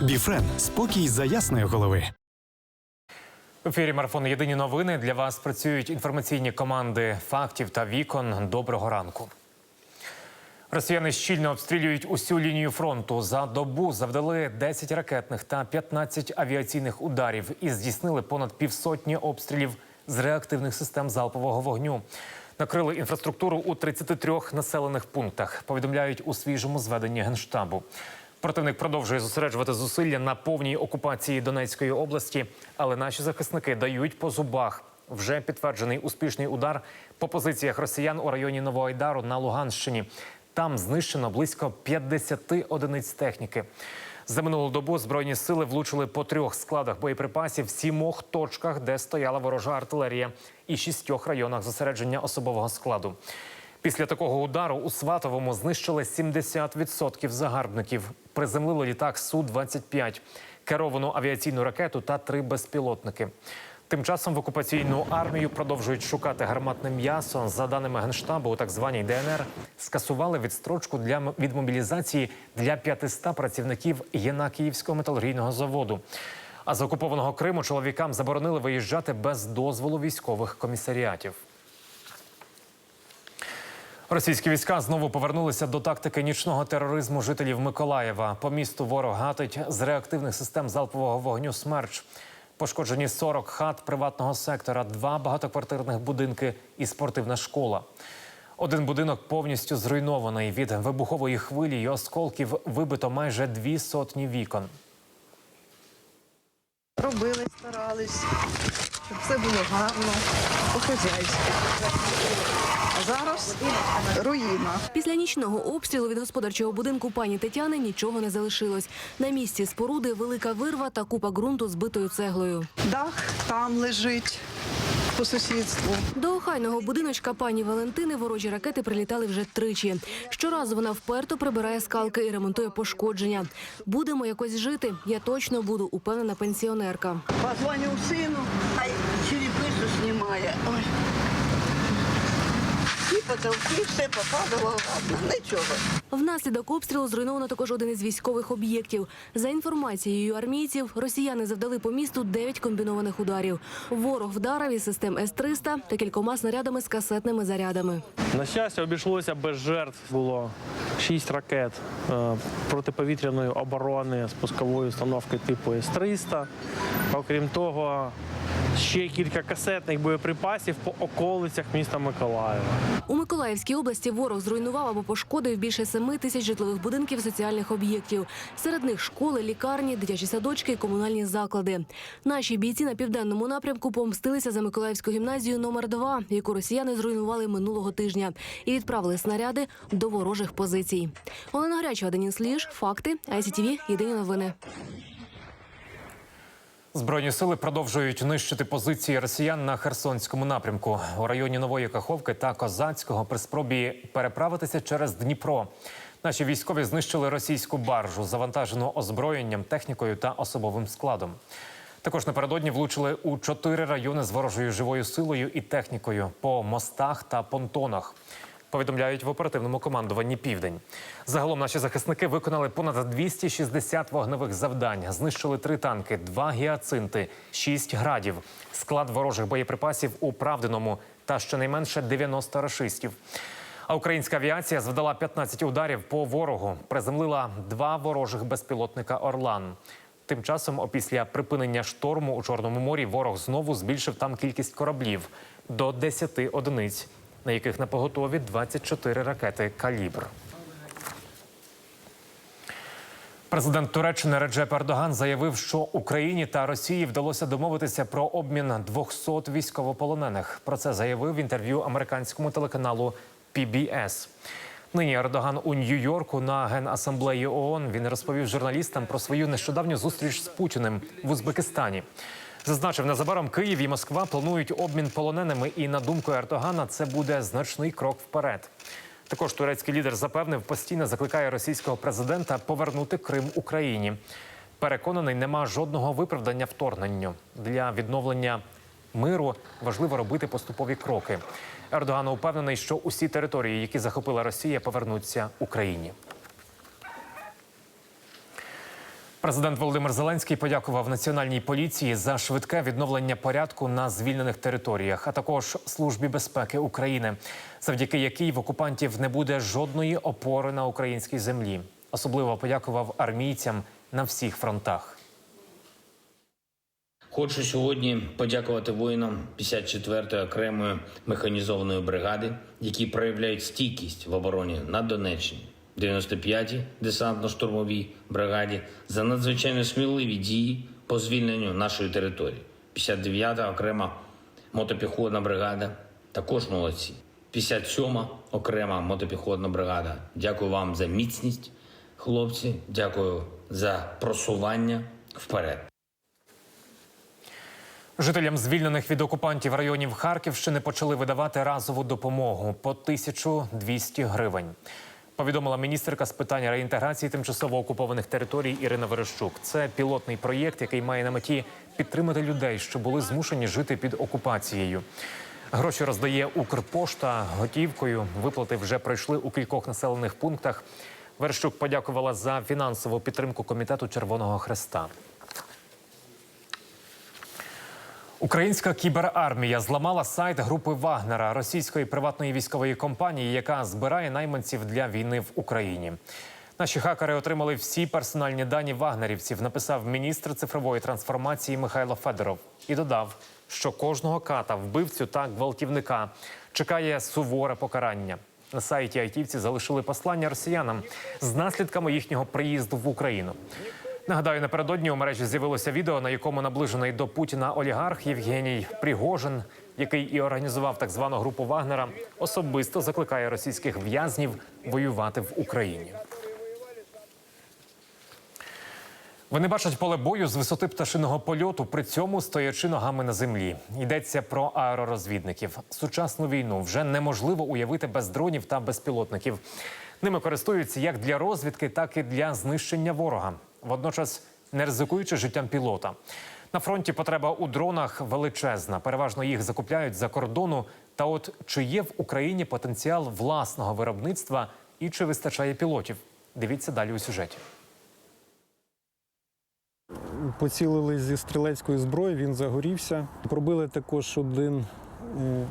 Біфрен спокій за ясної голови. В ефірі марафон Єдині новини для вас працюють інформаційні команди фактів та вікон. Доброго ранку. Росіяни щільно обстрілюють усю лінію фронту. За добу завдали 10 ракетних та 15 авіаційних ударів і здійснили понад півсотні обстрілів з реактивних систем залпового вогню. Накрили інфраструктуру у 33 населених пунктах. Повідомляють у свіжому зведенні генштабу. Противник продовжує зосереджувати зусилля на повній окупації Донецької області, але наші захисники дають по зубах. Вже підтверджений успішний удар по позиціях росіян у районі Новоайдару на Луганщині. Там знищено близько 50 одиниць техніки. За минулу добу збройні сили влучили по трьох складах боєприпасів, в сімох точках, де стояла ворожа артилерія, і шістьох районах зосередження особового складу. Після такого удару у Сватовому знищили 70% загарбників. Приземлило літак Су-25, керовану авіаційну ракету та три безпілотники. Тим часом в окупаційну армію продовжують шукати гарматне м'ясо. За даними генштабу, у так званій ДНР скасували відстрочку для від мобілізації для 500 працівників Єнакіївського металургійного заводу. А з окупованого Криму чоловікам заборонили виїжджати без дозволу військових комісаріатів. Російські війська знову повернулися до тактики нічного тероризму жителів Миколаєва. По місту ворог гатить з реактивних систем залпового вогню «Смерч». Пошкоджені 40 хат приватного сектора, два багатоквартирних будинки і спортивна школа. Один будинок повністю зруйнований. Від вибухової хвилі і осколків вибито майже дві сотні вікон. Робили, старались, щоб все було гарно, по-хазяйськи. А зараз руїна. Після нічного обстрілу від господарчого будинку пані Тетяни нічого не залишилось. На місці споруди велика вирва та купа ґрунту збитою цеглою. Дах там лежить по сусідству. До охайного будиночка пані Валентини ворожі ракети прилітали вже тричі. Щоразу вона вперто прибирає скалки і ремонтує пошкодження. Будемо якось жити. Я точно буду, упевнена пенсіонерка. Позвонив сину, хай черепицю знімає. Ой. І потолки, все попадало, ладно, нічого. Внаслідок обстрілу зруйновано також один із військових об'єктів. За інформацією армійців, росіяни завдали по місту 9 комбінованих ударів. Ворог вдарив із систем С-300 та кількома снарядами з касетними зарядами. На щастя, обійшлося без жертв. Було шість ракет е, протиповітряної оборони з пускової установки типу С-300. Окрім того, ще кілька касетних боєприпасів по околицях міста Миколаєва. У Миколаївській області ворог зруйнував або пошкодив більше семи тисяч житлових будинків соціальних об'єктів. Серед них школи, лікарні, дитячі садочки і комунальні заклади. Наші бійці на південному напрямку помстилися за Миколаївську гімназію номер 2 яку росіяни зруйнували минулого тижня, і відправили снаряди до ворожих позицій. Олена Гарячова, Денис Ліж, факти, ICTV, єдині новини. Збройні сили продовжують нищити позиції росіян на Херсонському напрямку у районі Нової Каховки та Козацького при спробі переправитися через Дніпро. Наші військові знищили російську баржу, завантажену озброєнням, технікою та особовим складом. Також напередодні влучили у чотири райони з ворожою живою силою і технікою по мостах та понтонах. Повідомляють в оперативному командуванні Південь. Загалом наші захисники виконали понад 260 вогневих завдань, знищили три танки, два гіацинти, шість градів, склад ворожих боєприпасів у Правдиному та щонайменше 90 рашистів. А українська авіація завдала 15 ударів по ворогу, приземлила два ворожих безпілотника Орлан. Тим часом, опісля припинення шторму у Чорному морі, ворог знову збільшив там кількість кораблів до 10 одиниць, на яких на поготові 24 ракети калібр. Президент Туреччини Реджеп Ердоган заявив, що Україні та Росії вдалося домовитися про обмін 200 військовополонених. Про це заявив в інтерв'ю американському телеканалу PBS. Нині Ердоган у Нью-Йорку на генасамблеї ООН. Він розповів журналістам про свою нещодавню зустріч з Путіним в Узбекистані. Зазначив, незабаром Київ і Москва планують обмін полоненими, і на думку Ердогана, це буде значний крок вперед. Також турецький лідер запевнив, постійно закликає російського президента повернути Крим Україні. Переконаний, нема жодного виправдання вторгненню для відновлення миру. Важливо робити поступові кроки. Ердоган упевнений, що усі території, які захопила Росія, повернуться Україні. Президент Володимир Зеленський подякував національній поліції за швидке відновлення порядку на звільнених територіях, а також службі безпеки України, завдяки якій в окупантів не буде жодної опори на українській землі. Особливо подякував армійцям на всіх фронтах. Хочу сьогодні подякувати воїнам 54-ї окремої механізованої бригади, які проявляють стійкість в обороні на Донеччині, 95-й десантно-штурмовій бригаді за надзвичайно сміливі дії по звільненню нашої території. 59-та окрема мотопіхотна бригада також молодці. 57-ма окрема мотопіхотна бригада. Дякую вам за міцність, хлопці. Дякую за просування вперед. Жителям звільнених від окупантів районів Харківщини почали видавати разову допомогу по 1200 гривень. Повідомила міністерка з питань реінтеграції тимчасово окупованих територій Ірина Верещук. Це пілотний проєкт, який має на меті підтримати людей, що були змушені жити під окупацією. Гроші роздає Укрпошта готівкою. Виплати вже пройшли у кількох населених пунктах. Верещук подякувала за фінансову підтримку комітету Червоного Хреста. Українська кіберармія зламала сайт групи Вагнера російської приватної військової компанії, яка збирає найманців для війни в Україні. Наші хакери отримали всі персональні дані вагнерівців, написав міністр цифрової трансформації Михайло Федоров і додав, що кожного ката, вбивцю та гвалтівника чекає суворе покарання. На сайті айтівці залишили послання росіянам з наслідками їхнього приїзду в Україну. Нагадаю, напередодні у мережі з'явилося відео, на якому наближений до Путіна олігарх Євгеній Пригожин, який і організував так звану групу Вагнера, особисто закликає російських в'язнів воювати в Україні. Вони бачать поле бою з висоти пташиного польоту, при цьому стоячи ногами на землі. Йдеться про аеророзвідників. Сучасну війну вже неможливо уявити без дронів та безпілотників. Ними користуються як для розвідки, так і для знищення ворога. Водночас не ризикуючи життям пілота. На фронті потреба у дронах величезна. Переважно їх закупляють за кордону. Та от чи є в Україні потенціал власного виробництва і чи вистачає пілотів? Дивіться далі у сюжеті. поцілили зі стрілецької зброї, він загорівся. Пробили також один е.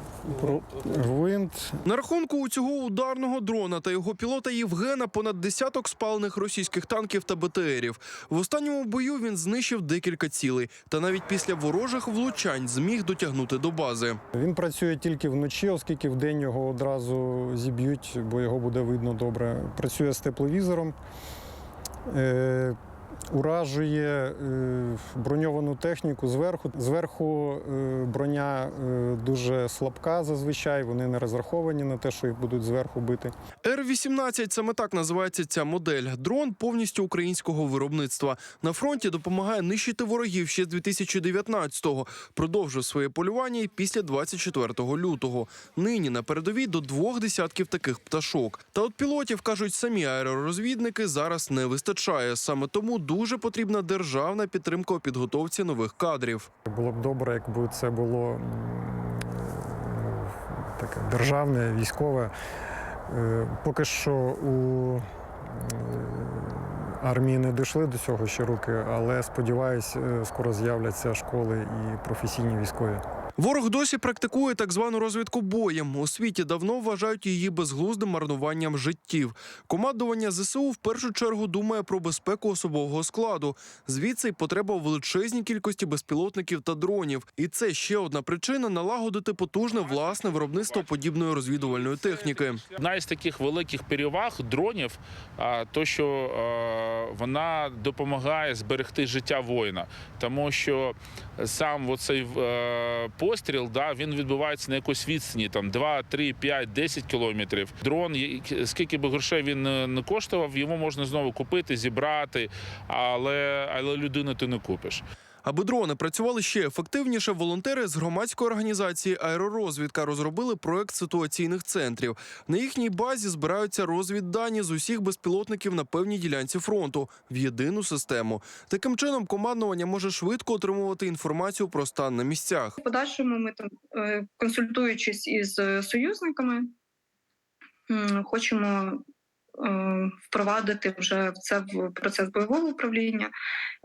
На рахунку у цього ударного дрона та його пілота Євгена понад десяток спалених російських танків та БТРів. В останньому бою він знищив декілька цілей, та навіть після ворожих влучань зміг дотягнути до бази. Він працює тільки вночі, оскільки вдень його одразу зіб'ють, бо його буде видно добре. Працює з тепловізором. Уражує е, броньовану техніку зверху. Зверху е, броня е, дуже слабка зазвичай, вони не розраховані на те, що їх будуть зверху бити. Р-18 – саме так називається ця модель. Дрон повністю українського виробництва. На фронті допомагає нищити ворогів ще з 2019-го. Продовжив своє полювання і після 24 лютого. Нині на передовій до двох десятків таких пташок. Та от пілотів, кажуть самі аеророзвідники, зараз не вистачає. Саме тому дуже потрібна державна підтримка у підготовці нових кадрів. Було б добре, якби це було таке державне, військове. Е, Поки що у е, армії не дійшли до цього ще руки, але сподіваюсь, е, скоро з'являться школи і професійні військові. Ворог досі практикує так звану розвідку боєм. У світі давно вважають її безглуздим марнуванням життів. Командування ЗСУ в першу чергу думає про безпеку особового складу. Звідси й потреба у величезній кількості безпілотників та дронів. І це ще одна причина налагодити потужне власне виробництво подібної розвідувальної техніки. Одна із таких великих переваг дронів, а, то що вона допомагає зберегти життя воїна, тому що сам оцей е, постріл да, він відбувається на якось відстані, там 2, 3, 5, 10 кілометрів. Дрон, скільки би грошей він не не коштував, його можна знову купити, зібрати, але, але людину ти не купиш. Аби дрони працювали ще ефективніше, волонтери з громадської організації Аеророзвідка розробили проект ситуаційних центрів. На їхній базі збираються розвіддані з усіх безпілотників на певній ділянці фронту в єдину систему. Таким чином, командування може швидко отримувати інформацію про стан на місцях. Подальшому ми там, е, консультуючись із е, союзниками, хочемо впровадити вже це в процес бойового управління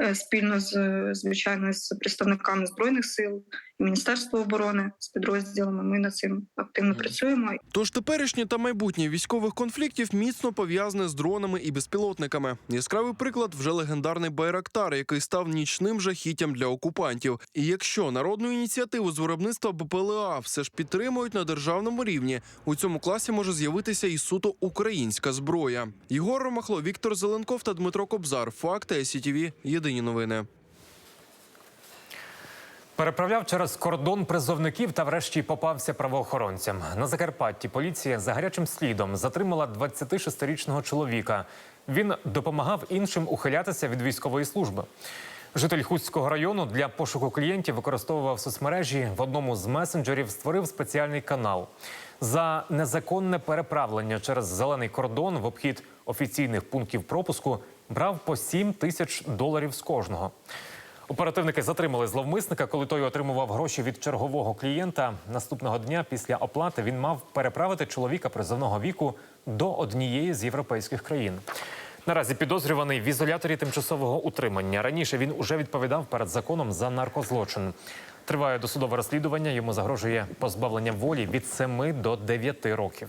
е, спільно з звичайно з представниками збройних сил, Міністерства оборони з підрозділами. Ми над цим активно працюємо. Тож теперішнє та майбутнє військових конфліктів міцно пов'язане з дронами і безпілотниками. Яскравий приклад вже легендарний Байрактар, який став нічним жахіттям для окупантів. І якщо народну ініціативу з виробництва БПЛА все ж підтримують на державному рівні, у цьому класі може з'явитися і суто українська зброя. Єгор Ромахло, Віктор Зеленков та Дмитро Кобзар. Факти СІТВ. Єдині новини. Переправляв через кордон призовників та врешті попався правоохоронцям. На Закарпатті поліція за гарячим слідом затримала 26-річного чоловіка. Він допомагав іншим ухилятися від військової служби. Житель Хуцького району для пошуку клієнтів використовував соцмережі. В одному з месенджерів створив спеціальний канал. За незаконне переправлення через зелений кордон в обхід офіційних пунктів пропуску брав по 7 тисяч доларів з кожного. Оперативники затримали зловмисника, коли той отримував гроші від чергового клієнта. Наступного дня після оплати він мав переправити чоловіка призовного віку до однієї з європейських країн. Наразі підозрюваний в ізоляторі тимчасового утримання. Раніше він уже відповідав перед законом за наркозлочин. Триває досудове розслідування. Йому загрожує позбавлення волі від 7 до 9 років.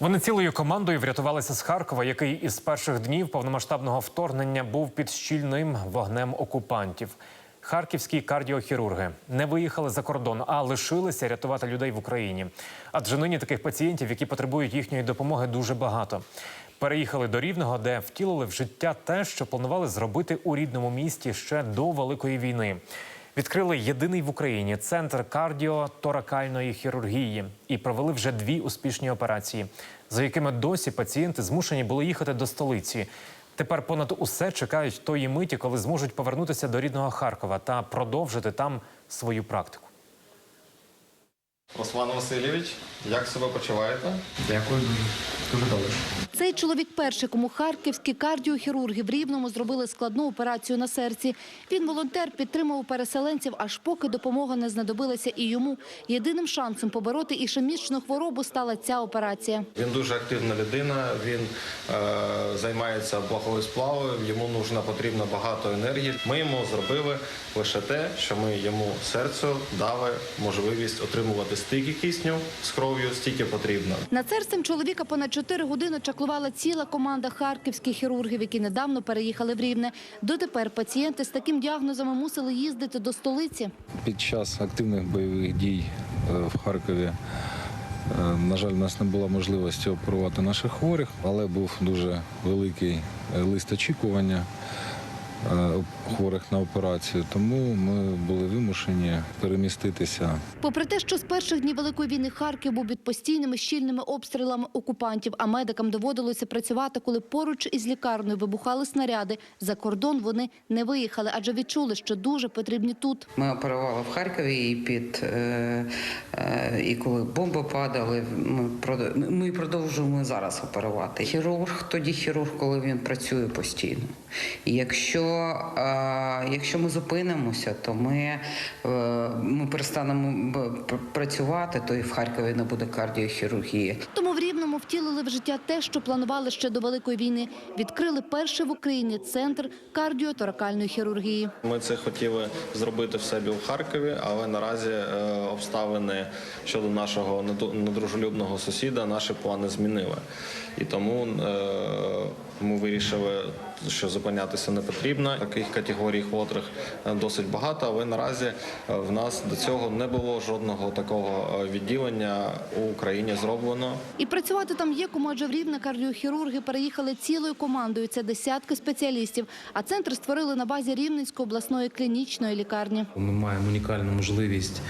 Вони цілою командою врятувалися з Харкова, який із перших днів повномасштабного вторгнення був під щільним вогнем окупантів. Харківські кардіохірурги не виїхали за кордон, а лишилися рятувати людей в Україні. Адже нині таких пацієнтів, які потребують їхньої допомоги, дуже багато. Переїхали до Рівного, де втілили в життя те, що планували зробити у рідному місті ще до Великої війни. Відкрили єдиний в Україні центр кардіоторакальної хірургії і провели вже дві успішні операції, за якими досі пацієнти змушені були їхати до столиці. Тепер понад усе чекають тої миті, коли зможуть повернутися до рідного Харкова та продовжити там свою практику. Руслан Васильович, як себе почуваєте? Дякую дуже. Дуже добре. Цей чоловік перший, кому харківські кардіохірурги в Рівному зробили складну операцію на серці. Він волонтер підтримував переселенців, аж поки допомога не знадобилася і йому. Єдиним шансом побороти ішемічну хворобу стала ця операція. Він дуже активна людина. Він е, займається плахою сплавою. Йому нужна потрібно багато енергії. Ми йому зробили лише те, що ми йому серцю дали можливість отримувати стільки кисню з кров'ю, стільки потрібно. Над серцем чоловіка понад 4 години чаклувала ціла команда харківських хірургів, які недавно переїхали в Рівне. Дотепер пацієнти з таким діагнозами мусили їздити до столиці. Під час активних бойових дій е, в Харкові, е, на жаль, у нас не було можливості оперувати наших хворих, але був дуже великий е, лист очікування хворих на операцію. Тому ми були вимушені переміститися Попри те, що з перших днів Великої війни Харків був під постійними щільними обстрілами окупантів, а медикам доводилося працювати, коли поруч із лікарнею вибухали снаряди. За кордон вони не виїхали, адже відчули, що дуже потрібні тут. Ми оперували в Харкові і під е, е, і коли бомби падали, ми прод- ми продовжуємо зараз оперувати. Хірург тоді хірург, коли він працює постійно. І якщо, е, якщо ми зупинимося, то ми, е, ми перестанемо працювати, то і в Харкові не буде кардіохірургії. Тому в Рівному втілили в життя те, що планували ще до Великої війни. Відкрили перший в Україні центр кардіоторакальної хірургії. Ми це хотіли зробити в себе у Харкові, але наразі е, обставини щодо нашого недружелюбного сусіда наші плани змінили. І тому е, ми вирішили, що зупинятися не потрібно. Таких категорій хворих е, досить багато, але наразі е, в нас до цього не було жодного такого е, відділення у Україні зроблено. І працювати там є кому, адже в Рівне кардіохірурги переїхали цілою командою. Це десятки спеціалістів. А центр створили на базі Рівненської обласної клінічної лікарні. Ми маємо унікальну можливість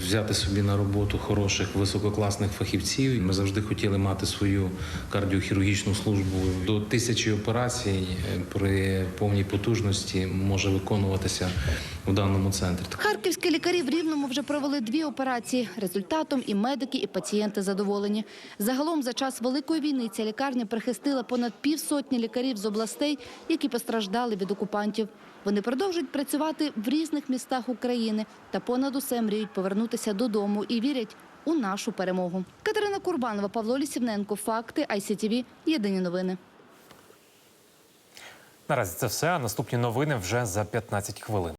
взяти собі на роботу хороших висококласних фахівців. Ми завжди хотіли мати свою кардіохірургічну службу. До тисячі операцій е, при повній потужності може виконуватися в даному центрі. Харківські лікарі в Рівному вже провели дві операції. Результатом і медики, і пацієнти задоволені. Загалом за час Великої війни ця лікарня прихистила понад півсотні лікарів з областей, які постраждали від окупантів. Вони продовжують працювати в різних містах України та понад усе мріють повернутися додому і вірять у нашу перемогу. Катерина Курбанова, Павло Лісівненко. Факти ICTV. Єдині новини. Наразі це все. Наступні новини вже за 15 хвилин.